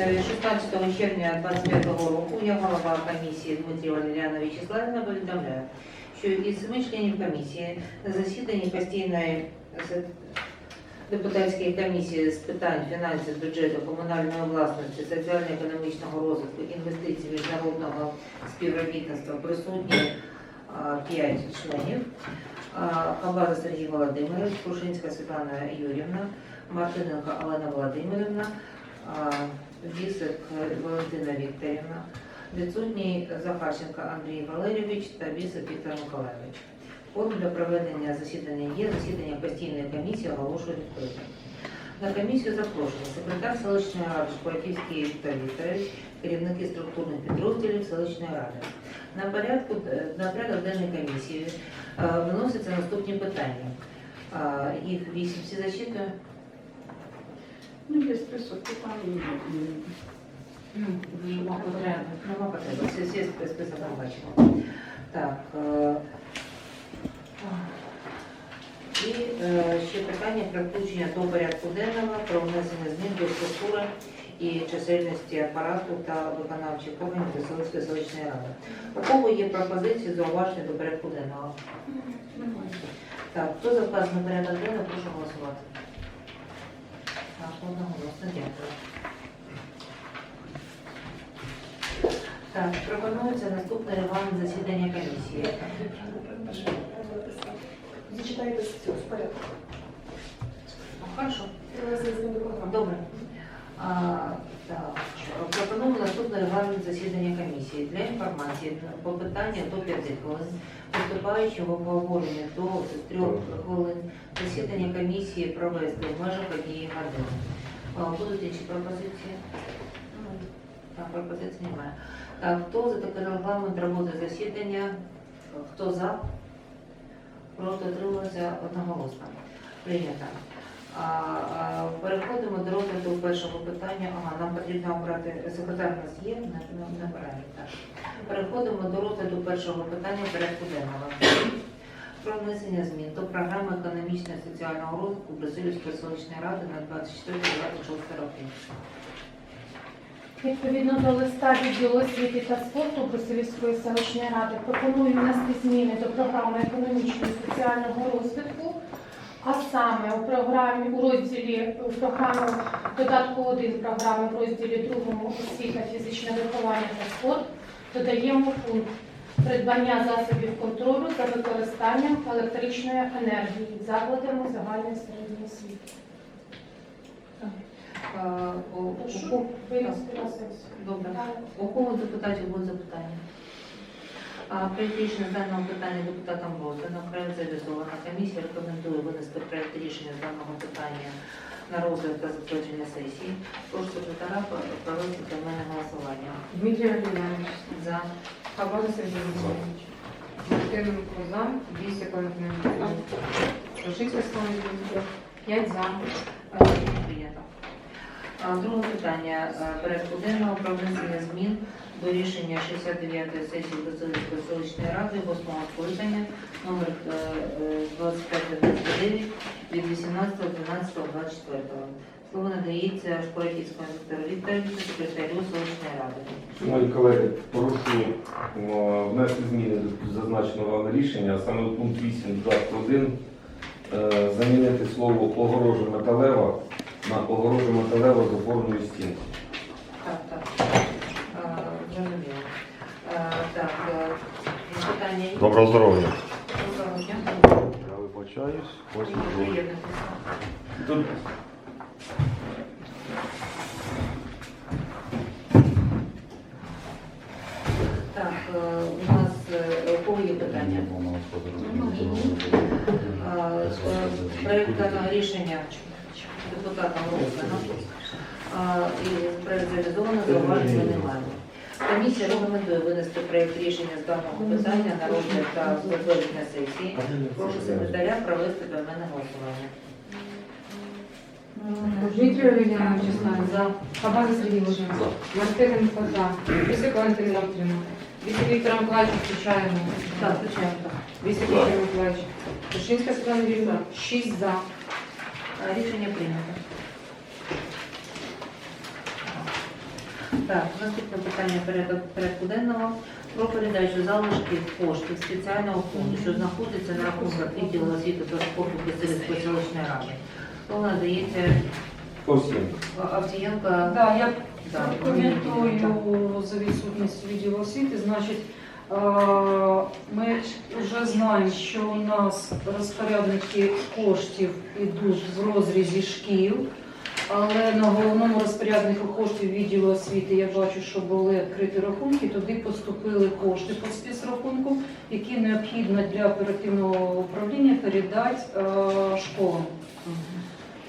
Е, 16 червня 25 року я голова комісії Дмитрій Валеріана Вячеславівна повідомляю, що із семи комісії на засіданні постійної депутатської комісії з питань фінансів, бюджету, комунальної власності, соціально-економічного розвитку, інвестицій, міжнародного співробітництва присутні 5 членів. А, Сергій Володимирович, Крушинська Світлана Юрівна, Мартиненко Олена Володимирівна, Вісик Валентина Вікторівна, відсутній Захарченко Андрій Валерійович та Вісик Віктор Миколайович. Форум для проведення засідання є, засідання постійної комісії оголошую відкритим. На комісію запрошені секретар селищної ради Шпаківський Віктор Вікторович, керівники структурних підрозділів селищної ради. На порядку на порядок денної комісії е, виносяться наступні питання. Е, Їх вісім всі зачитую. Ну, є список питань. Ну, Нема потреби. Нема потреби. Всі, всі список ми бачимо. Так. е, І е, ще питання про включення до порядку денного про внесення змін до структури і чисельності апарату та виконавчих органів Веселицької селищної ради. У кого є пропозиції зауваження до порядку денного? Так, хто за вказаний порядок денний, прошу голосувати. Так, одноголосно, дякую. Так, пропонується наступний регламент засідання комісії. Зачитайте цього з порядку. Хорошо. Добре. Так, пропонуємо наступний регламент засідання комісії. Для інформації по питанню до 5 хвилин, виступаючого в обговоренні до 3 хвилин, засідання комісії провести в межах однієї години. Будуть інші пропозиції? Так, пропозицій немає. Так, хто за такий регламент роботи засідання? Хто за? Проти отрималися одноголосно. Прийнято. Переходимо до розгляду першого питання. Ага, нам потрібно обрати секретар у нас є, обираємо, так. Переходимо до розгляду першого питання порядку денного. Про внесення змін до програми економічного і соціального розвитку Брусилівської селищної ради на 24-26 роки. Відповідно до листа відділу освіти та спорту Брусилівської селищної ради пропоную внести зміни до програми економічного і соціального розвитку, а саме у програмі у розділі у програму додатку 1 програми в розділі 2 освіта, фізичне виховання та спорт додаємо пункт придбання засобів контролю за використанням електричної енергії закладами загальної середньої освіти. У- у- Прошу винести на сесію. Добре. У кого депутатів будуть запитання? А, Проект рішення з даного питання депутатам роздано. Проект завізована. Комісія рекомендує винести проект рішення з даного питання на розгляд та затвердження сесії. Прошу секретара провести для мене голосування. Дмитрий Валерьянович, За. Хабаза Сергей Владимирович, Мартыненко за, Висик Валентина за. Друге питання е, порядку денного про внесення змін до рішення 69-ї сесії Брусилівської селищної ради 8-го скликання номер е, е, 2599 від 18.12.24. Слово надається Шпорохівському Віктору Вікторовичу, секретарю селищної ради. Шановні колеги, прошу о, внести зміни до зазначеного рішення, а саме пункт 8 1 е, замінити слово огорожа металева на огорожа металева з опорною стінкою. Так, так. Е, Зрозуміло. Е, Так, е, питання є? Доброго здоров'я. Доброго дня. Я вибачаюсь. Ось Мені тут. приємно. Тут Так, е, у нас е, у кого є питання? Е, е, Проект даного рішення депутатам роздано. Е, І проект реалізовано, зауважень ми не маємо. Комісія рекомендує винести проект рішення з даного питання на розгляд та затвердження сесії. Прошу секретаря провести до мене голосування. Дмитрий Валерьянович, За. Хабаза Сергей Владимирович, Мартыненко за, Висик Валентина Владимировна, Висик Виктор Николаевич, включаємо. Так, звичайно. так. Висик Виктор Николаевич, Рушинская Светлана Юрьевна, шесть за. Рішення прийнято. Так, наступне питання порядок порядку денного про передачу залишків коштів спеціального фонду, що знаходиться на рахунках відділу освіти та спорту Киселівської селищної ради. Слово надається. Овсієнко. Да, я Да, коментую за відсутністю відділу освіти. Значить, е, ми вже знаємо, що у нас розпорядники коштів йдуть в розрізі шкіл, але на головному розпоряднику коштів відділу освіти я бачу, що були відкриті рахунки, туди поступили кошти по спецрахунку, які необхідно для оперативного управління передати е, школам.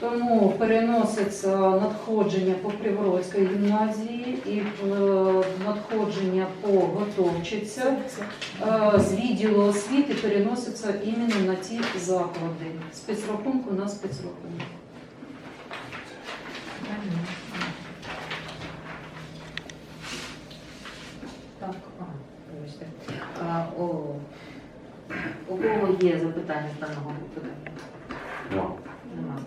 Тому переноситься надходження по Приворозькій гімназії і е, надходження по Готовчиця е, з відділу освіти переноситься іменно на ті заклади. Спецрахунку на спецрахунок. Так, а, вибачте. А, о, у кого є запитання з даного питання? Нема.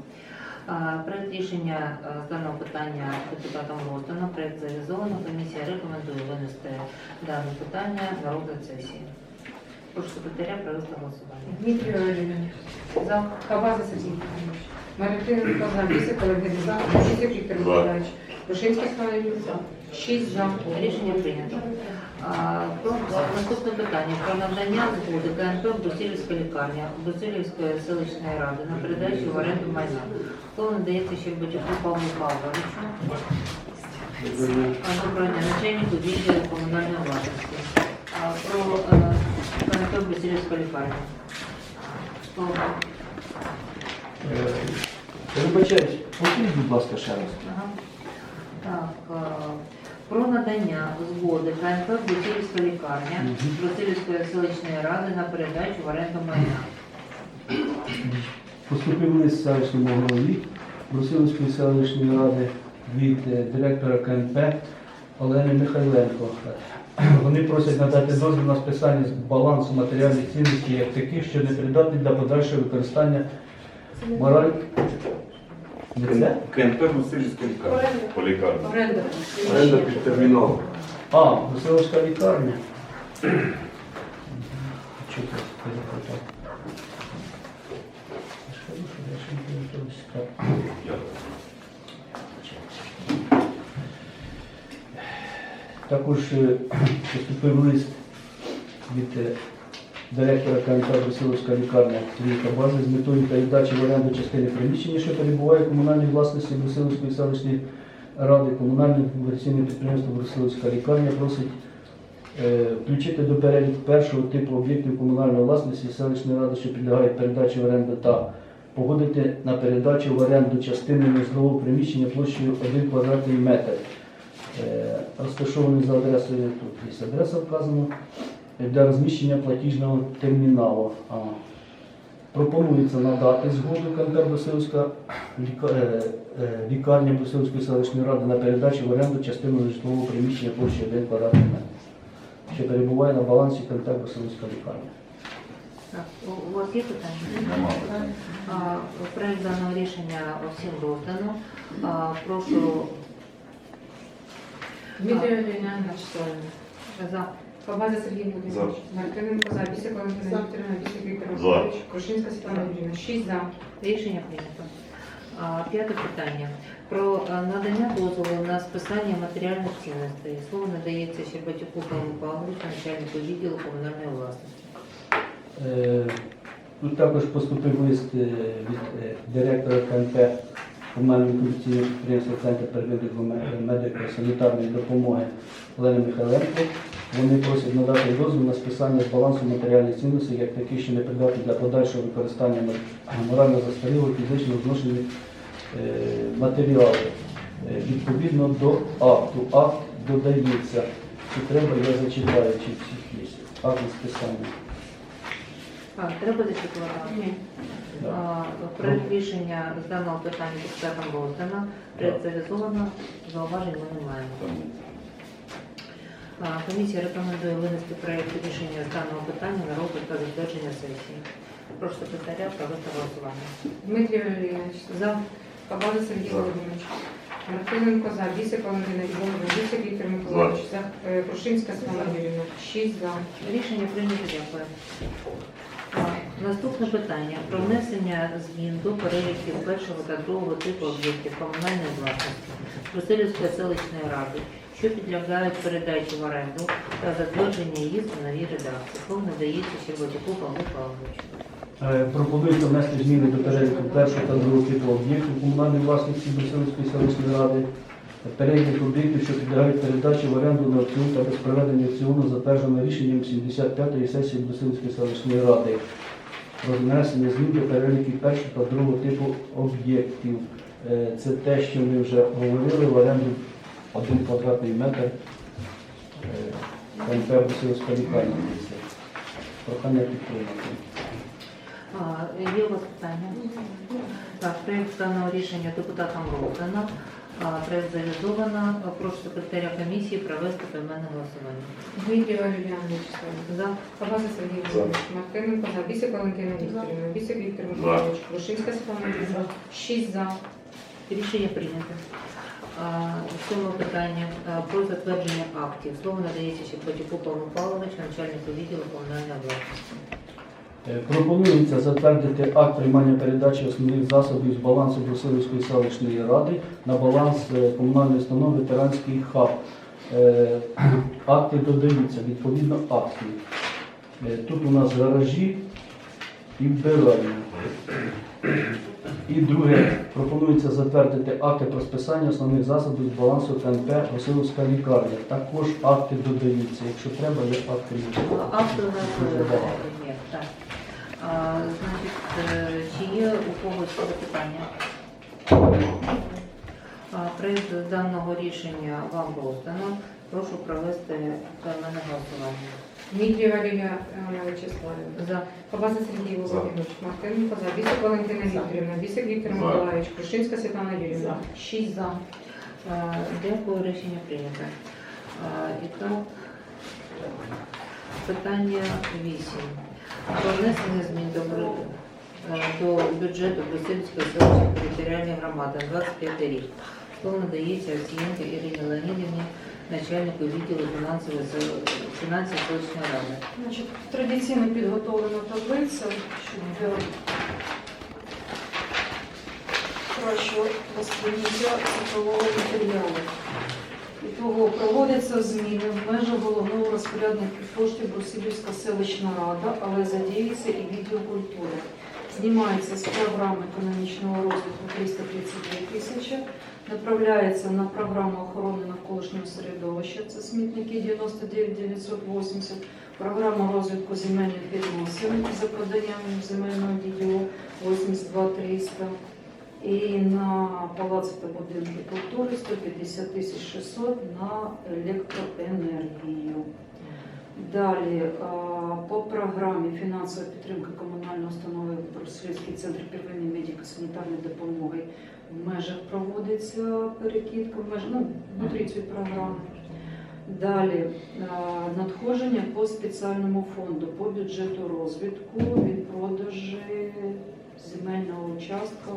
А, Проект рішення а, з даного питання депутатом роздано. Проект завізовано. Комісія рекомендує винести дане питання на розгляд сесії. Прошу секретаря провести голосування. Дмитрий Валерьевич. За. Кабаза Сергей Михайлович. Мартиненко за. Бісик Олег за. Бісик Віктор Миколаївич. Рушинський Слава Юрійович. Шість за. Рішення прийнято. А, Про наступне питання про надання згоди КНП Брусилівська лікарня Брусилівської селищної ради на передачу в оренду майна. Слово надається Щербатюку Павлу Павловичу. А, Доброго дня, начальнику відділу комунальної власності. А, Про е, КНП Брусилівська лікарня. Слово. Я Вибачаюсь, повторіть, будь ласка, ще раз. Ага. Так, е, про надання згоди КНП Брусилівська лікарня Брусилівської селищної ради на передачу в оренду майна. Поступив лист селищному голові Брусилівської селищної ради від е, директора КНП Олени Михайленко. Вони просять надати дозвіл на списання з балансу матеріальних цінностей як таких, що не придатні для подальшого використання мораль. КНП Мусильська лікарня. По лікарні. Оренда. Оренда підтермінова. А, Брусилівська лікарня. Це перепитав? Також е, поступив лист від е, директора КНП Василовська лікарня Сергія Бази з метою передачі в оренду частини приміщення, що перебуває в комунальній власності Брусиловської селищної ради, комунальне інвестиційне підприємство Брусиловська лікарня просить е, включити до переліку першого типу об'єктів комунальної власності селищної ради, що підлягають передачі в оренду та погодити на передачу в оренду частини нежитлового приміщення площею 1 квадратний метр. Е, Розташований за адресою тут є адреса вказана для розміщення платіжного терміналу. Пропонується надати згоду ліка- е, е, лікарня Брусилівської селищної ради на передачу в оренду частину житлового приміщення площею 1 квадратний метр, що перебуває на балансі КНП Брусилівська лікарня. Так, у- вас є питання? Нема. Проект даного рішення всім роздано. А, Прошу Дмитрий Валерьевич за. Кабаза Сергій Володимирович. Мартиненко за. Бісик Валентина Вікторівна. Бісик Віктор. Миколаївич. Крушинська Світлана Юрійовна. Шість за. Рішення прийнято. А, П'яте питання. Про а, надання дозволу на списання матеріальних цінностей. Слово надається Щербатюку Павлу Павловичу, начальнику відділу комунальної власності. Е, Тут також поступив лист е, від е, директора КНП комунального комерційного підприємства Центр первинної медико-санітарної допомоги Олени Михайленко. Вони просять надати дозвіл на списання з балансу матеріальних цінностей, як такі, що не придатні для подальшого використання морально застарілого фізичного зношення е, матеріалу. Е, Відповідно до акту. Акт додається. Чи треба, я зачитаю, чи всіх є. Акт на списання. А, треба зачитувати? Ні. Проект рішення з даного питання депутатам роздано. Проект завізовано. Зауважень ми не маємо. Комісія рекомендує винести проект рішення з даного питання на розгляд та затвердження сесії. Прошу секретаря провести голосування. Дмитрий Валерьевич. За. Кабаза Сергій За. Володимирович. Мартиненко за. Бісик Валентина Ігорівна. Бісик Миколаївич. За. Е, Крушинська Світлана Юрійовна. 6 за. Рішення прийнято, дякую. Наступне питання про внесення змін до переліків першого та другого типу об'єктів комунальної власності Брусилівської селищної ради, що підлягають передачі в оренду та затвердження їх у новій редакції. Слово надається Щербатюку Павлу Павловичу. Е, Пропонується внести зміни до переліку першого та другого типу об'єктів комунальної власності Брусилівської селищної ради. Перелік об'єктів, що підлягають передачі в оренду на аукціон та без проведення аукціону, затверджено рішенням 75-ї сесії Брусилівської селищної ради про внесення змін до переліків першого та другого типу об'єктів. Е, Це те, що ми вже говорили в оренду один квадратний метр е, КНП Брусилівська лікарня. Прохання підтримати. Є у вас питання? Так, проєкт даного рішення депутатам роздано. Проєкт завізовано. Прошу секретаря комісії провести поіменне голосування. Дмитрієва Юліана Вячеславівна. За. Павлаза Сергій Володимирович. Мартиненко за. Бісик Валентина Вікторівна. Бісик Віктор Миколаївич. Крушинська Світлана Юрійовна. 6 за. Рішення прийнято. А, Сьоме питання про затвердження актів. Слово надається Щербатюку Павлу Павловичу, начальнику відділу комунальної власності. Е, Пропонується затвердити акт приймання передачі основних засобів з балансу Брусилівської селищної ради на баланс е, комунальної установи ветеранський хаб. Е, Акти додаються, відповідно акції. Тут у нас гаражі і вбиральні. І друге, пропонується затвердити акти про списання основних засобів з балансу КНП Василівська лікарня. Також акти додаються. Якщо треба, є акти. Акти у нас е, багато. є. Так. А, Значить, е, чи є у когось запитання? А, Проєкт даного рішення вам роздано. Прошу провести поіменне голосування. Дмитрієва Юліана Вячеславівна. За. Павлаза Сергій Володимирович. Мартиненко за. Бісик Валентина Вікторівна. Бісик Віктор. Миколаївич. Крушинська Світлана Юрійовна. 6 за. А, Дякую, рішення прийнято. А, І питання 8. Про внесення змін до, е, до бюджету Брусильської селищної територіальної громади на 25 рік. Слово надається Овсієнко Ірині Леонідівні, начальнику відділу фінансової фінансів селищної ради. Значить, традиційно підготовлена таблиця, щоб для кращого цифрового матеріалу. І того проводяться зміни в межах головного розпорядника коштів Брусилівська селищна рада, але задіюється і відділ культури. Знімається з програми економічного розвитку 332 тисячі, направляється на програму охорони навколишнього середовища, це смітники 99 980, програма розвитку земельних відносин за поданням земельного відділу 82 300 і на палац будинки культури 150 тисяч 600 на електроенергію. Далі по програмі фінансова підтримка комунальної установи Брусилівський центр первинної медико-санітарної допомоги в межах проводиться перекидка в межах ну, внутрі цієї програми. Далі надходження по спеціальному фонду по бюджету розвитку від продажі земельного участка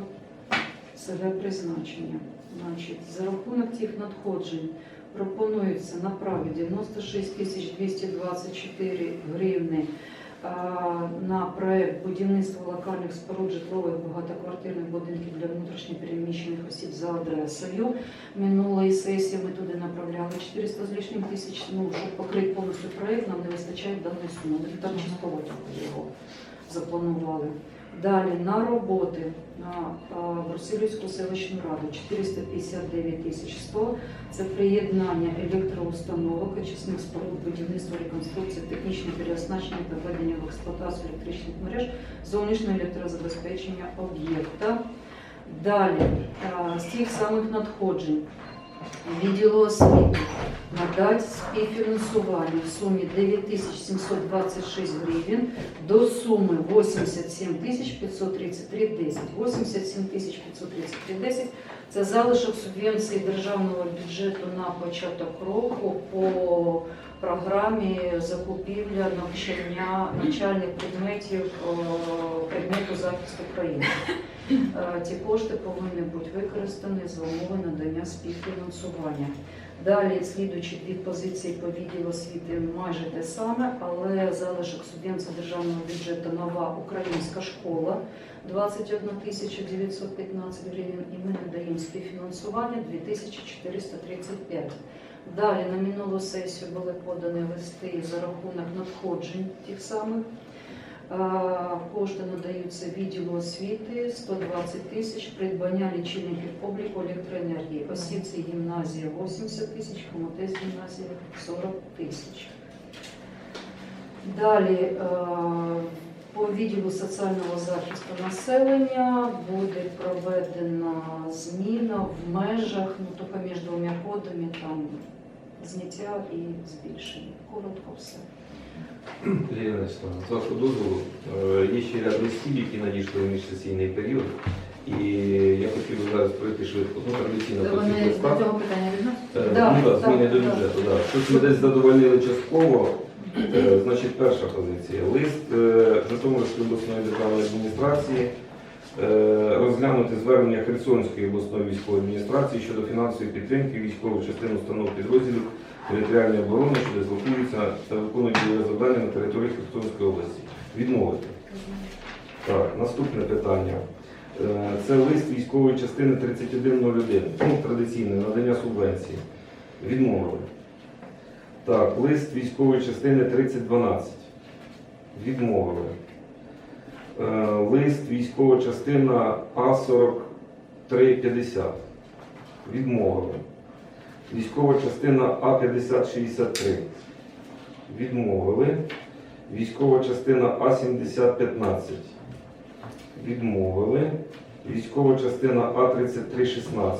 себе призначення. Значить, за рахунок цих надходжень пропонується направити 96 тисяч 224 гривни а, на проект будівництва локальних споруд житлових багатоквартирних будинків для внутрішньо переміщених осіб за адресою. Минулої сесії ми туди направляли 400 з лишнім тисяч, ну, щоб покрити повністю проект, нам не вистачає даної суми. Ми там частково його запланували. Далі на роботи на Брусилівську селищну раду 459 тисяч 100. Це приєднання електроустановок, очисних споруд, будівництва, реконструкції, технічне переоснащення та введення в експлуатацію електричних мереж, зовнішнього електрозабезпечення об'єкта. Далі з тих самих надходжень відділу освіти надати співфінансування в сумі 9726 гривень до суми 87 тисяч 533 10. 87 тисяч 533 10 – це залишок субвенції державного бюджету на початок року по програмі закупівля навчання навчальних предметів е, предмету захисту країни. Е, Ці кошти повинні бути використані за умови надання співфінансування. Далі слідуючі дві позиції по відділу освіти майже те саме, але залишок субвенції державного бюджету нова українська школа 21 тисяча 915 гривень і ми надаємо співфінансування 2435. Далі на минулу сесію були подані листи за рахунок надходжень тих самих. Е, Кошти надаються відділу освіти 120 тисяч, придбання лічильників обліку електроенергії. Осівці гімназія 80 тисяч, Хомутець гімназія 40 тисяч. Далі е, по відділу соціального захисту населення буде проведена зміна в межах, ну тільки між двома кодами, там зняття і збільшення. Коротко все. З вашого дозволу, е, є ще ряд листів, які надійшли в міжсесійний період. І я хотів би зараз пройти швидко. Ну, традиційно по цих до цього питання відносяться? Е, ну, так, зміни до бюджету. Да. Щось ми десь задовольнили частково. Е, Значить, перша позиція. Лист е, Житомирської обласної державної адміністрації е, розглянути звернення Херсонської обласної військової адміністрації щодо фінансової підтримки військових частин установ підрозділів територіальної оборони, що дислокуються та виконують завдання на території Херсонської області. Відмовити. Так, наступне питання. Е, Це лист військової частини 3101. Ну, традиційне надання субвенції. Відмовили. Так, лист військової частини 3012. Відмовили. Е, Лист військова частина А4350. Відмовили. Військова частина А5063. Відмовили. Військова частина А7015. Відмовили. Військова частина А3316.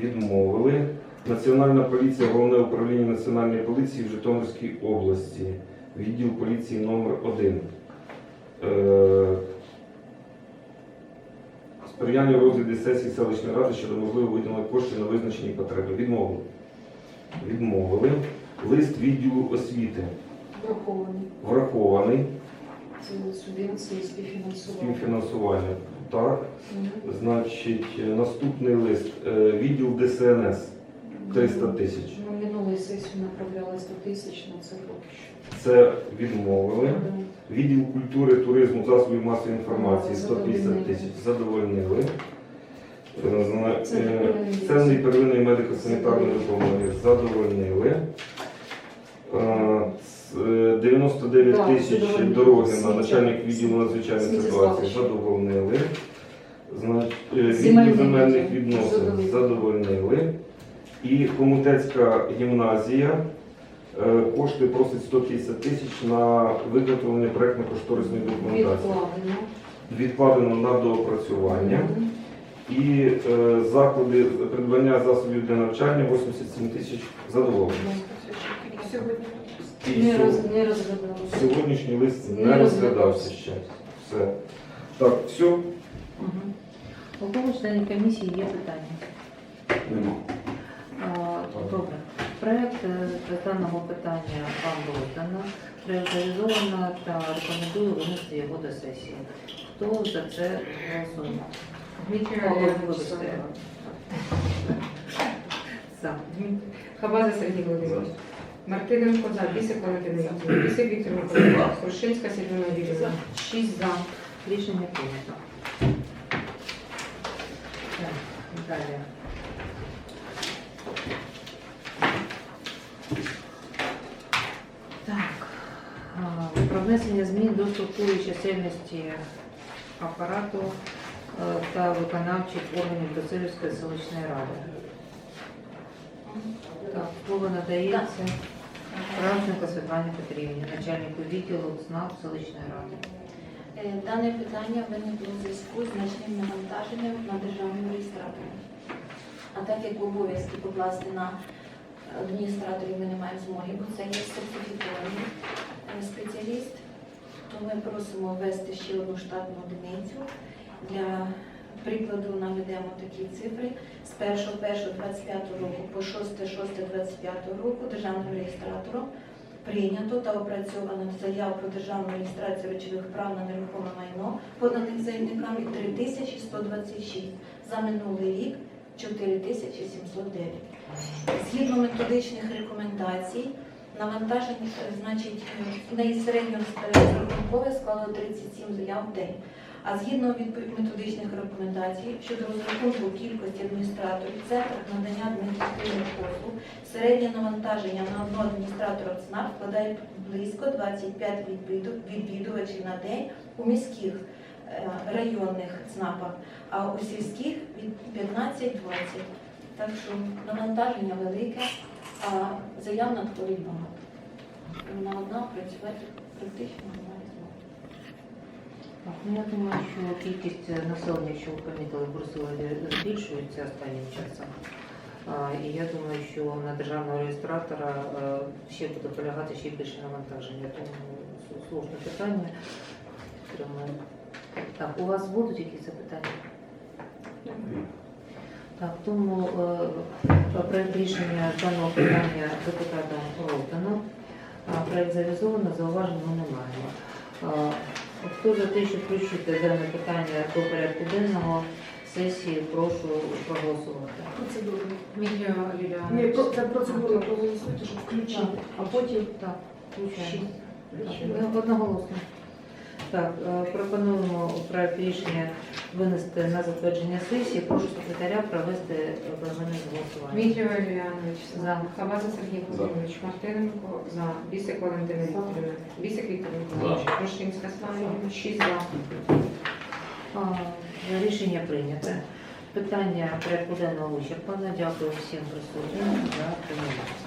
Відмовили. Національна поліція, головне управління Національної поліції в Житомирській області, відділ поліції номер 1 Е, Сприяння в розгляді сесії селищної ради щодо можливого виділення коштів на визначені потреби. Відмовили. Відмовили. Лист відділу освіти Враховані. врахований. Це субвенції співфінансування. Співфінансування. Так. Мгм. Значить, е, наступний лист. Е, Відділ ДСНС 300 тисяч. Ну, минулої сесії направляли 100 тисяч на це поки що. Це відмовили. Відділ культури, туризму, засобів масової інформації 150 тисяч задовольнили. Е, зна- Це е, Ценний первинної медико-санітарної допомоги задовольнили. Е, з- е, 99 тисяч дороги на начальник відділу надзвичайної ситуації задовольнили. Е, Відділ земельних відносин Задовольнили. І Комутецька гімназія е, кошти просить 150 тисяч на виготовлення проєктно-кошторисної документації. Відкладено. На доопрацювання. І е, заклади придбання засобів для навчання 87 тисяч задоволені. Сьогодні. Не, сьо- роз, не розглядалося. сьогоднішній лист Не не розглядався. розглядався ще. Все. Так, все. Мгм. У кого членів комісії є питання? Нема. Проект е, даного питання вам роздано, реалізовано та рекомендую винести його до сесії. Хто за це голосує? Дмитрий О, вибачте. Савенко. За. Хабаза Сергій Володимирович. Мартиненко за. Бісик Валентина Вікторівна. Бісик Віктор Миколаївич. Крушинська Світлана Юрійовна. Шість за. Рішення прийнято. Так, далі. Так, а, про внесення змін до структури чисельності апарату е, та виконавчих органів Доцелівської селищної ради. Так, слово надається Кравченко Світлані Петрівні, начальнику відділу ЦНАП селищної ради. Е, Дане питання виникло у зв'язку з значним навантаженням на державному реєстраторі. А так як обов'язки покласти на адміністраторів ми не маємо змоги, бо це є сертифікований е, спеціаліст, то ми просимо ввести ще одну штатну одиницю. Для прикладу наведемо такі цифри. З 1.1.25 року по 6.6.25 року державним реєстратором прийнято та опрацьовано заяв про державну реєстрацію речових прав на нерухоме майно поданих заявниками 3126. За минулий рік 4709. Згідно методичних рекомендацій, навантаження, е, значить, е, в неї середньо склало 37 заяв в день. А згідно методичних рекомендацій щодо розрахунку кількості адміністраторів центрах надання адміністративних послуг, середнє навантаження на одного адміністратора ЦНАП складає близько 25 відвідувачів на день у міських е, районних ЦНАПах, а у сільських від 15-20. Так що навантаження велике, а заяв надходить багато. Вона одна працювати практично немає змоги. Так, ну, я думаю, що кількість населення, що ви помітили, в Брусилові збільшується останнім часом. А, І я думаю, що на державного реєстратора е, ще буде полягати ще більше навантаження. Тому слушне питання. Так, у вас будуть якісь запитання? Так, тому е, проект рішення даного питання депутатам роздано. А Проект завізовано, зауважень ми не маємо. Хто за те, щоб включити дане питання до порядку денного сесії, прошу проголосувати. Процедуру. Мілія Ні, про- це процедуру проголосуйте, щоб включити. А потім так, включаємо. Ми одноголосно. Так, е, пропонуємо проект рішення винести на затвердження сесії. Прошу секретаря провести поіменне голосування. Мітрів Юліанович, За. за. Хабаза Сергій Володимирович, Мартиненко, за. Бісик Валентина Вікторівна, Бісик Віктор Миколаївич, Рушинська Слава Ігорівна, 6 за. А, Рішення прийнято. Питання порядку денного вичерпано. Дякую всім присутнім за прийняття.